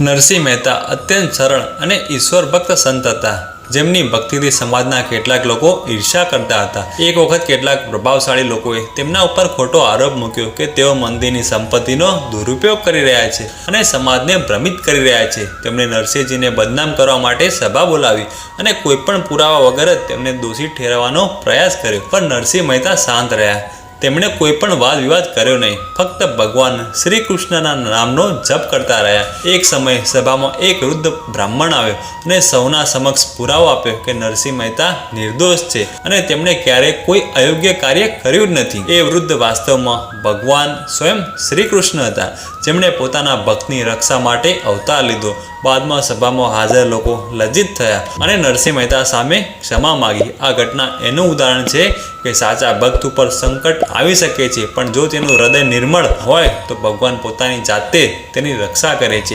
નરસિંહ મહેતા અત્યંત સરળ અને ઈશ્વર ભક્ત સંત હતા. જેમની ભક્તિથી સમાજના કેટલાક લોકો ઈર્ષા કરતા હતા. એક વખત કેટલાક પ્રભાવશાળી લોકોએ તેમના ઉપર ખોટો આરોપ મૂક્યો કે તેઓ મંદિરની સંપત્તિનો દુરુપયોગ કરી રહ્યા છે અને સમાજને ભ્રમિત કરી રહ્યા છે. તેમણે નરસિંહજીને બદનામ કરવા માટે સભા બોલાવી અને કોઈ પણ પુરાવા વગર જ તેમને દોષી ઠેરવવાનો પ્રયાસ કર્યો. પણ નરસિંહ મહેતા શાંત રહ્યા. તેમણે કોઈ પણ વાદ વિવાદ કર્યો નહીં. ફક્ત ભગવાન શ્રી કૃષ્ણના નામનો જપ કરતા રહ્યા. એક સમયે સભામાં એક વૃદ્ધ બ્રાહ્મણ આવ્યો અને સૌના સમક્ષ પુરાવો આપ્યો કે નરસિંહ મહેતા નિર્દોષ છે અને તેમણે ક્યારેય કોઈ અયોગ્ય કાર્ય કર્યું જ નથી. એ વૃદ્ધ વાસ્તવમાં ભગવાન સ્વયં શ્રી કૃષ્ણ હતા. જેમણે પોતાના ભક્તની રક્ષા માટે અવતાર લીધો બાદમાં સભામાં હાજર લોકો લજ્જિત થયા અને નરસિંહ મહેતા સામે ક્ષમા માગી. આ ઘટના એનું ઉદાહરણ છે કે સાચા ભક્ત ઉપર સંકટ આવી શકે છે, પણ જો તેનું હૃદય નિર્મળ હોય તો ભગવાન પોતાની જાતે તેની રક્ષા કરે છે.